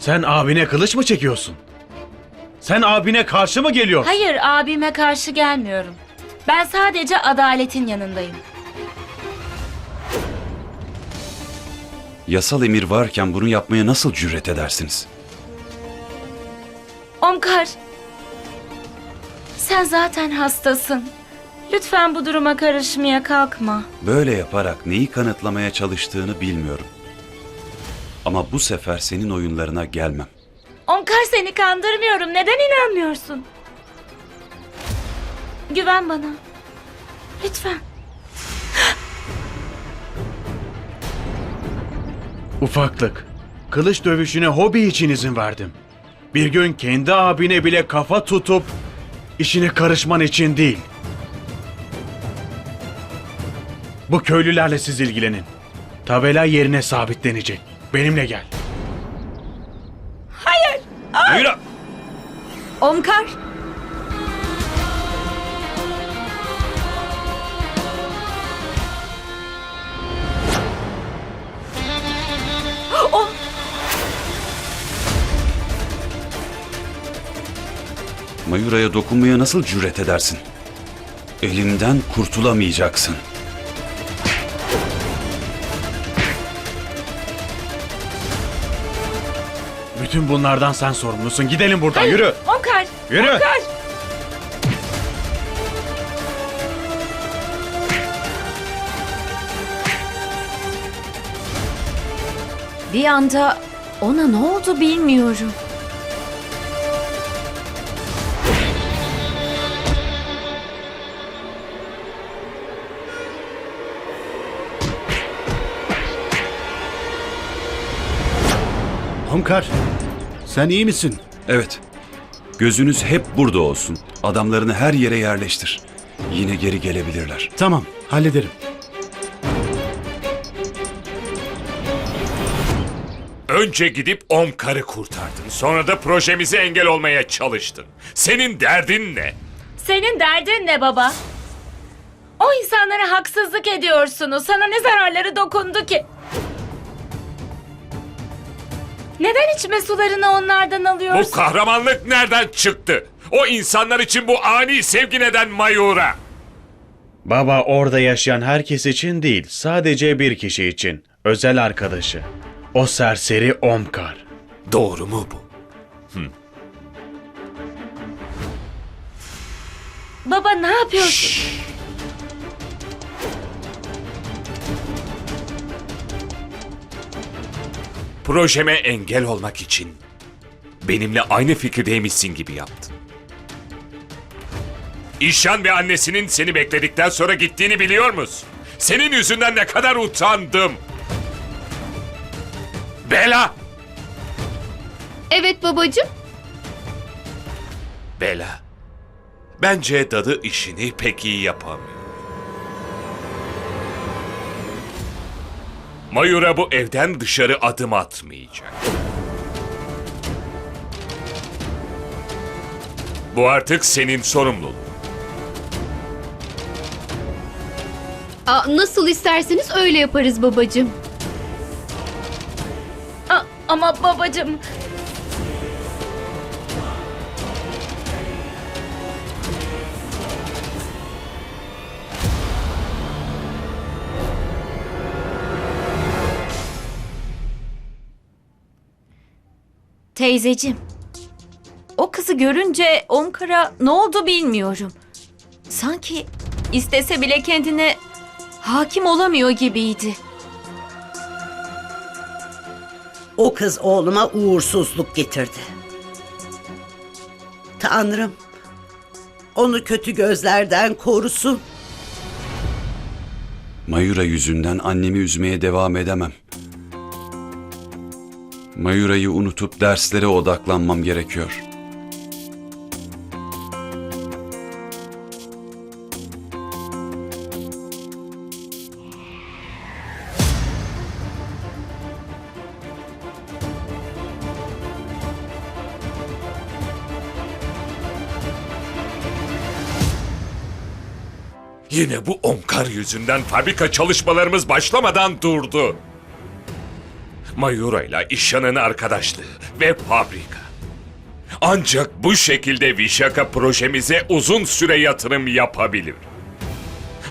Sen abine kılıç mı çekiyorsun? Sen abine karşı mı geliyorsun? Hayır abime karşı gelmiyorum. Ben sadece adaletin yanındayım. Yasal emir varken bunu yapmaya nasıl cüret edersiniz? Omkar. Sen zaten hastasın. Lütfen bu duruma karışmaya kalkma. Böyle yaparak neyi kanıtlamaya çalıştığını bilmiyorum. Ama bu sefer senin oyunlarına gelmem. Omkar seni kandırmıyorum. Neden inanmıyorsun? Güven bana. Lütfen. Ufaklık. Kılıç dövüşüne hobi için izin verdim. Bir gün kendi abine bile kafa tutup işine karışman için değil. Bu köylülerle siz ilgilenin. Tabela yerine sabitlenecek. Benimle gel. Yürü! Omkar! Mayura'ya dokunmaya nasıl cüret edersin? Elimden kurtulamayacaksın. Bütün bunlardan sen sorumlusun. Gidelim buradan. Yürü. Omkar. Yürü. Omkar. Bir anda ona ne oldu bilmiyorum. Homkar, sen iyi misin? Evet. Gözünüz hep burada olsun. Adamlarını her yere yerleştir. Yine geri gelebilirler. Tamam, hallederim. Önce gidip Omkar'ı kurtardın. Sonra da projemize engel olmaya çalıştın. Senin derdin ne? Senin derdin ne baba? O insanlara haksızlık ediyorsunuz. Sana ne zararları dokundu ki? Neden içme sularını onlardan Bu alıyorsun? kahramanlık nereden çıktı? O insanlar için bu ani sevgi neden Mayura? Baba orada yaşayan herkes için değil, sadece bir kişi için. Özel arkadaşı. O serseri Omkar. Doğru mu bu? Baba ne yapıyorsun? Projeme engel olmak için benimle aynı fikirdeymişsin gibi yaptın. İşan ve annesinin seni bekledikten sonra gittiğini biliyor musun? Senin yüzünden ne kadar utandım. Bela! Evet babacığım. Bela. Bence dadı işini pek iyi yapamıyor. Mayura bu evden dışarı adım atmayacak. Bu artık senin sorumluluğun. Aa, nasıl isterseniz öyle yaparız babacığım. A- ama babacığım Teyzecim. O kızı görünce Omkar'a ne oldu bilmiyorum. Sanki istese bile kendine hakim olamıyor gibiydi. O kız oğluma uğursuzluk getirdi. Tanrım, onu kötü gözlerden korusun. Mayura yüzünden annemi üzmeye devam edemem. Mayura'yı unutup derslere odaklanmam gerekiyor. Yine bu Omkar yüzünden fabrika çalışmalarımız başlamadan durdu. Mayura ile İşan'ın arkadaşlığı ve fabrika. Ancak bu şekilde Vişaka projemize uzun süre yatırım yapabilir.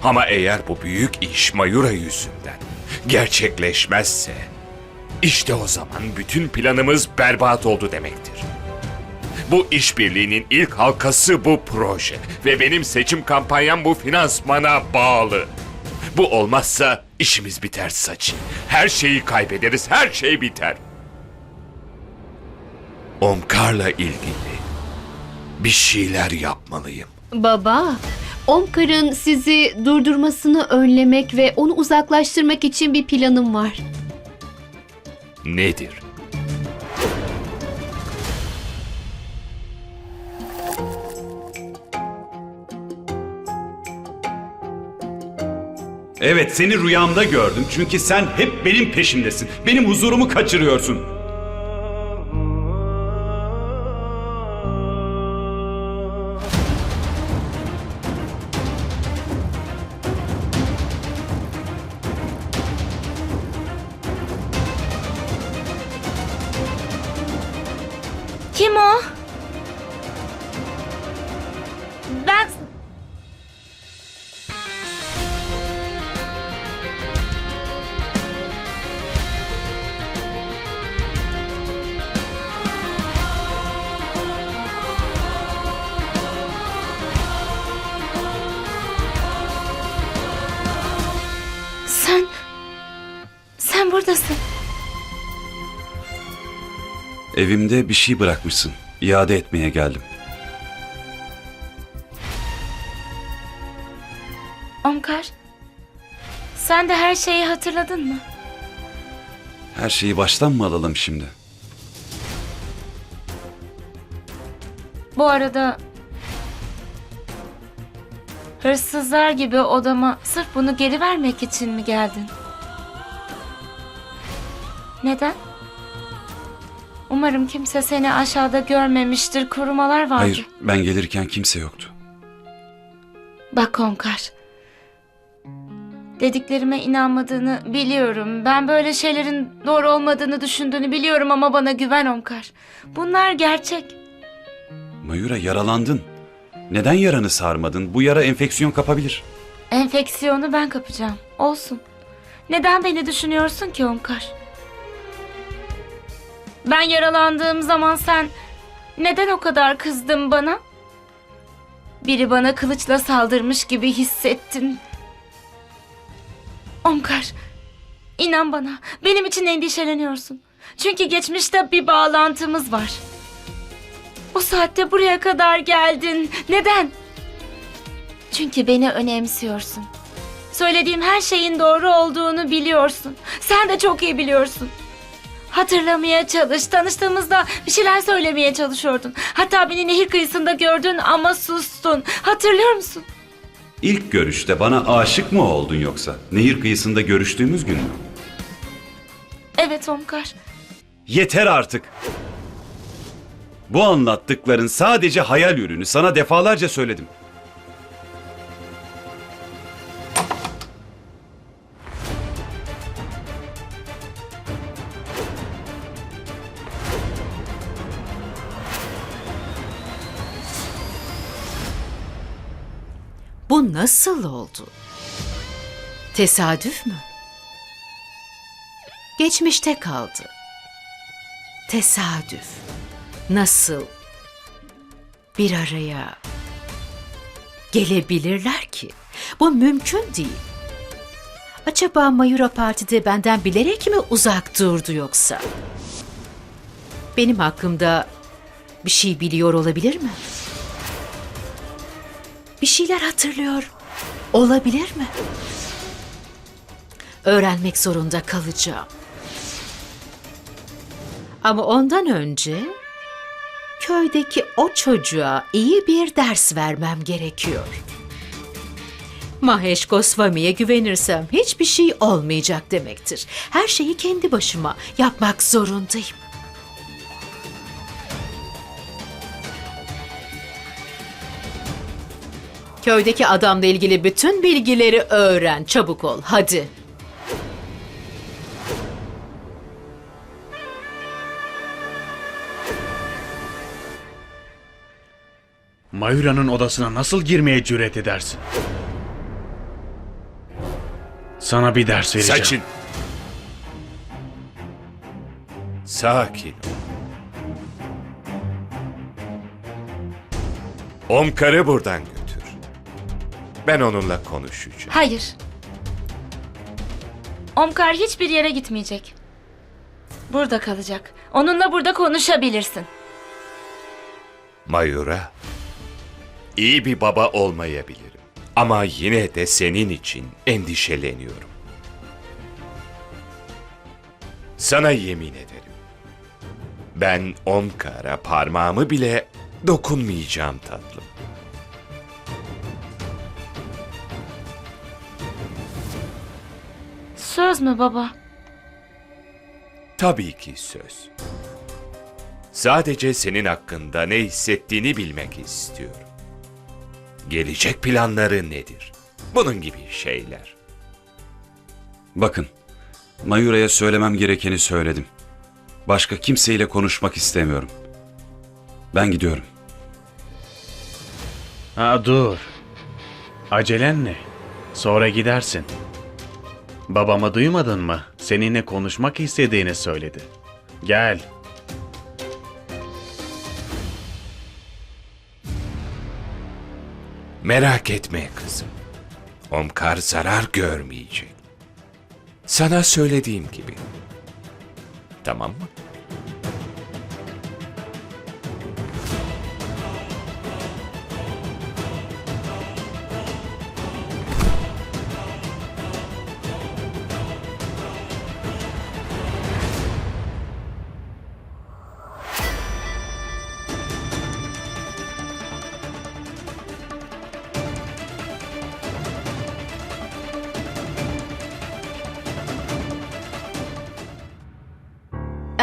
Ama eğer bu büyük iş Mayura yüzünden gerçekleşmezse, işte o zaman bütün planımız berbat oldu demektir. Bu işbirliğinin ilk halkası bu proje ve benim seçim kampanyam bu finansmana bağlı. Bu olmazsa işimiz biter Saçı. Her şeyi kaybederiz, her şey biter. Omkar'la ilgili bir şeyler yapmalıyım. Baba, Omkar'ın sizi durdurmasını önlemek ve onu uzaklaştırmak için bir planım var. Nedir? Evet seni rüyamda gördüm çünkü sen hep benim peşimdesin. Benim huzurumu kaçırıyorsun. Evimde bir şey bırakmışsın. İade etmeye geldim. Omkar. Sen de her şeyi hatırladın mı? Her şeyi baştan mı alalım şimdi? Bu arada hırsızlar gibi odama sırf bunu geri vermek için mi geldin? Neden? Umarım kimse seni aşağıda görmemiştir. Korumalar vardı. Hayır, ben gelirken kimse yoktu. Bak Onkar. Dediklerime inanmadığını biliyorum. Ben böyle şeylerin doğru olmadığını düşündüğünü biliyorum ama bana güven Onkar. Bunlar gerçek. Mayura yaralandın. Neden yaranı sarmadın? Bu yara enfeksiyon kapabilir. Enfeksiyonu ben kapacağım. Olsun. Neden beni düşünüyorsun ki Omkar? Ben yaralandığım zaman sen neden o kadar kızdın bana? Biri bana kılıçla saldırmış gibi hissettin. Omkar, inan bana. Benim için endişeleniyorsun. Çünkü geçmişte bir bağlantımız var. O saatte buraya kadar geldin. Neden? Çünkü beni önemsiyorsun. Söylediğim her şeyin doğru olduğunu biliyorsun. Sen de çok iyi biliyorsun. Hatırlamaya çalış. Tanıştığımızda bir şeyler söylemeye çalışıyordun. Hatta beni nehir kıyısında gördün ama sustun. Hatırlıyor musun? İlk görüşte bana aşık mı oldun yoksa? Nehir kıyısında görüştüğümüz gün mü? Evet Omkar. Yeter artık. Bu anlattıkların sadece hayal ürünü. Sana defalarca söyledim. Bu nasıl oldu? Tesadüf mü? Geçmişte kaldı. Tesadüf. Nasıl bir araya gelebilirler ki? Bu mümkün değil. Acaba Mayura Parti'de benden bilerek mi uzak durdu yoksa? Benim hakkımda bir şey biliyor olabilir mi? Bir şeyler hatırlıyor olabilir mi? Öğrenmek zorunda kalacağım. Ama ondan önce köydeki o çocuğa iyi bir ders vermem gerekiyor. Mahesh Goswami'ye güvenirsem hiçbir şey olmayacak demektir. Her şeyi kendi başıma yapmak zorundayım. Köydeki adamla ilgili bütün bilgileri öğren. Çabuk ol. Hadi. Mayura'nın odasına nasıl girmeye cüret edersin? Sana bir ders vereceğim. Saçın. Sakin. Omkar'ı buradan gör. Ben onunla konuşacağım. Hayır. Omkar hiçbir yere gitmeyecek. Burada kalacak. Onunla burada konuşabilirsin. Mayura, iyi bir baba olmayabilirim. Ama yine de senin için endişeleniyorum. Sana yemin ederim. Ben Omkar'a parmağımı bile dokunmayacağım tatlım. Söz mü baba? Tabii ki söz. Sadece senin hakkında ne hissettiğini bilmek istiyorum. Gelecek planları nedir? Bunun gibi şeyler. Bakın, Mayura'ya söylemem gerekeni söyledim. Başka kimseyle konuşmak istemiyorum. Ben gidiyorum. Ha dur. Acelen ne? Sonra gidersin. Babamı duymadın mı? Seninle konuşmak istediğini söyledi. Gel. Merak etme kızım. Omkar zarar görmeyecek. Sana söylediğim gibi. Tamam mı?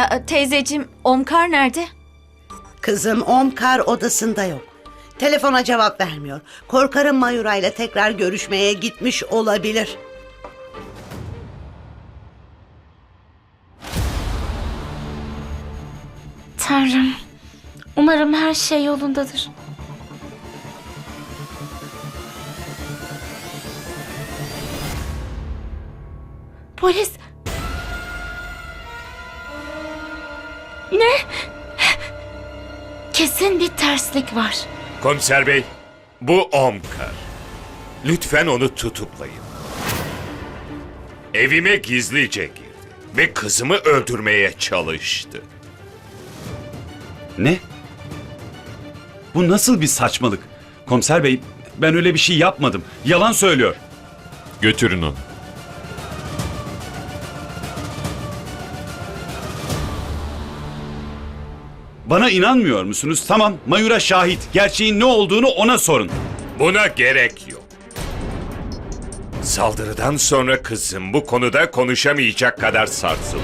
Aa, teyzeciğim, Omkar nerede? Kızım Omkar odasında yok. Telefona cevap vermiyor. Korkarım Mayura ile tekrar görüşmeye gitmiş olabilir. Tanrım. Umarım her şey yolundadır. Polis. Ne? Kesin bir terslik var. Komiser bey, bu Omkar. Lütfen onu tutuklayın. Evime gizlice girdi ve kızımı öldürmeye çalıştı. Ne? Bu nasıl bir saçmalık? Komiser bey, ben öyle bir şey yapmadım. Yalan söylüyor. Götürün onu. Bana inanmıyor musunuz? Tamam, Mayura şahit. Gerçeğin ne olduğunu ona sorun. Buna gerek yok. Saldırıdan sonra kızım bu konuda konuşamayacak kadar sarsıldı.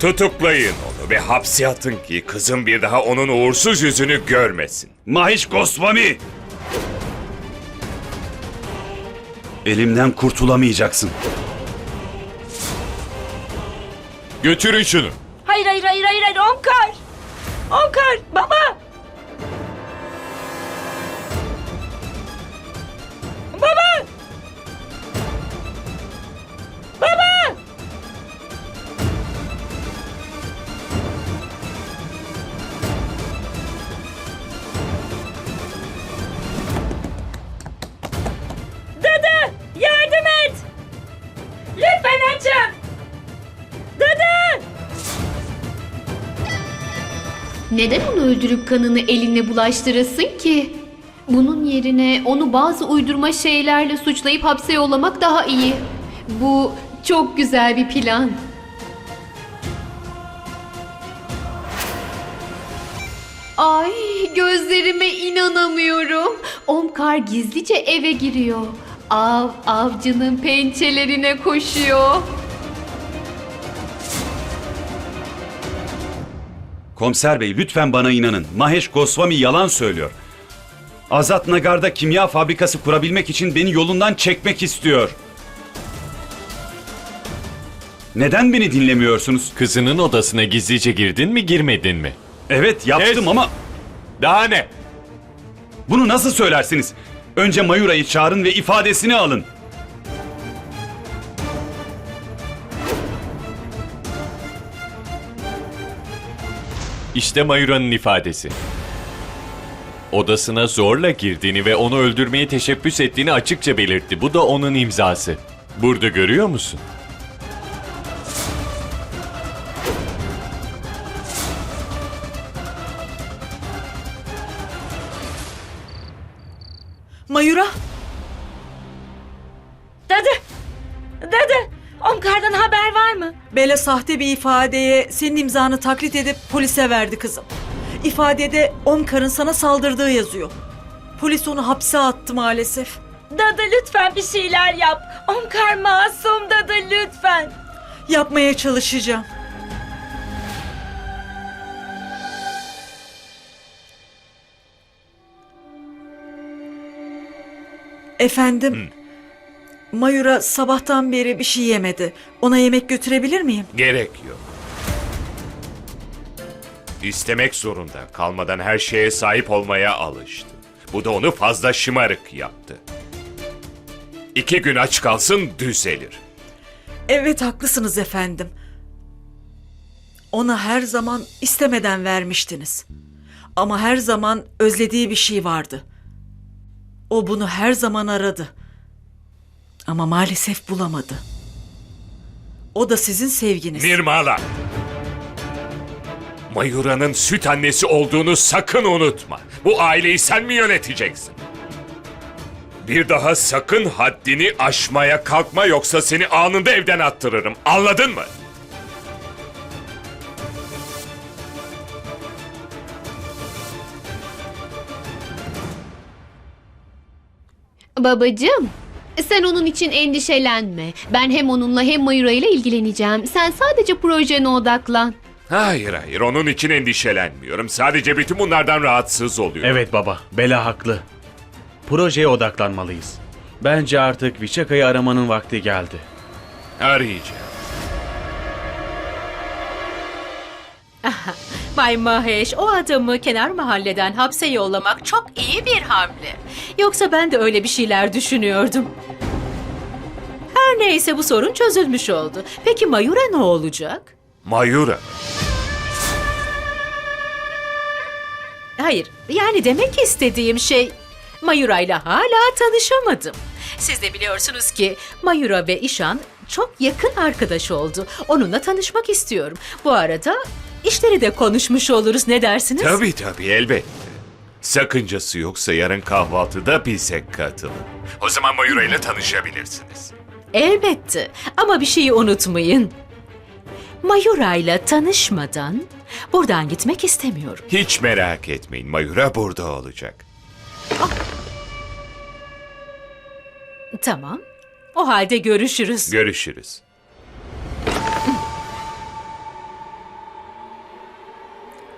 Tutuklayın onu ve hapse atın ki kızım bir daha onun uğursuz yüzünü görmesin. Mahiş Gosvami! Elimden kurtulamayacaksın. Götürün şunu. Hayır hayır hayır hayır hayır Omkar. Baba. Baba. Neden onu öldürüp kanını eline bulaştırasın ki? Bunun yerine onu bazı uydurma şeylerle suçlayıp hapse yollamak daha iyi. Bu çok güzel bir plan. Ay gözlerime inanamıyorum. Omkar gizlice eve giriyor. Av avcının pençelerine koşuyor. Komiser bey lütfen bana inanın. Mahesh Gosvami yalan söylüyor. Azat Nagar'da kimya fabrikası kurabilmek için beni yolundan çekmek istiyor. Neden beni dinlemiyorsunuz? Kızının odasına gizlice girdin mi girmedin mi? Evet yaptım Kes! ama Daha ne? Bunu nasıl söylersiniz? Önce Mayura'yı çağırın ve ifadesini alın. İşte Mayura'nın ifadesi. Odasına zorla girdiğini ve onu öldürmeye teşebbüs ettiğini açıkça belirtti. Bu da onun imzası. Burada görüyor musun? Mayura, Dadı! Dadı! Omkar'dan haber var mı? Bela sahte bir ifadeye senin imzanı taklit edip polise verdi kızım. İfadede Omkar'ın sana saldırdığı yazıyor. Polis onu hapse attı maalesef. Dadı lütfen bir şeyler yap. Omkar masum Dadı lütfen. Yapmaya çalışacağım. Efendim, Mayura sabahtan beri bir şey yemedi. Ona yemek götürebilir miyim? Gerek yok. İstemek zorunda kalmadan her şeye sahip olmaya alıştı. Bu da onu fazla şımarık yaptı. İki gün aç kalsın düzelir. Evet haklısınız efendim. Ona her zaman istemeden vermiştiniz. Ama her zaman özlediği bir şey vardı. O bunu her zaman aradı. Ama maalesef bulamadı. O da sizin sevginiz. Nirmala! Mayura'nın süt annesi olduğunu sakın unutma. Bu aileyi sen mi yöneteceksin? Bir daha sakın haddini aşmaya kalkma yoksa seni anında evden attırırım. Anladın mı? Babacığım, sen onun için endişelenme. Ben hem onunla hem Mayura ile ilgileneceğim. Sen sadece projene odaklan. Hayır hayır onun için endişelenmiyorum. Sadece bütün bunlardan rahatsız oluyorum. Evet baba, Bela haklı. Projeye odaklanmalıyız. Bence artık Vişaka'yı aramanın vakti geldi. Arayacağım. Bay Mahesh o adamı kenar mahalleden hapse yollamak çok iyi bir hamle. Yoksa ben de öyle bir şeyler düşünüyordum. Her neyse bu sorun çözülmüş oldu. Peki Mayura ne olacak? Mayura. Hayır, yani demek istediğim şey Mayura ile hala tanışamadım. Siz de biliyorsunuz ki Mayura ve İşan çok yakın arkadaş oldu. Onunla tanışmak istiyorum. Bu arada işleri de konuşmuş oluruz. Ne dersiniz? Tabii tabii elbette. Sakıncası yoksa yarın kahvaltıda bize katılın. O zaman Mayura ile tanışabilirsiniz. Elbette. Ama bir şeyi unutmayın. Mayura ile tanışmadan buradan gitmek istemiyorum. Hiç merak etmeyin Mayura burada olacak. Tamam. O halde görüşürüz. Görüşürüz.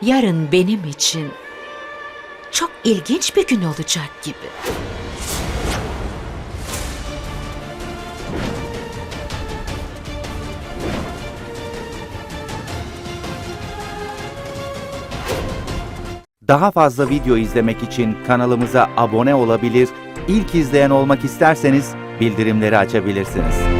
Yarın benim için çok ilginç bir gün olacak gibi. Daha fazla video izlemek için kanalımıza abone olabilir, ilk izleyen olmak isterseniz bildirimleri açabilirsiniz.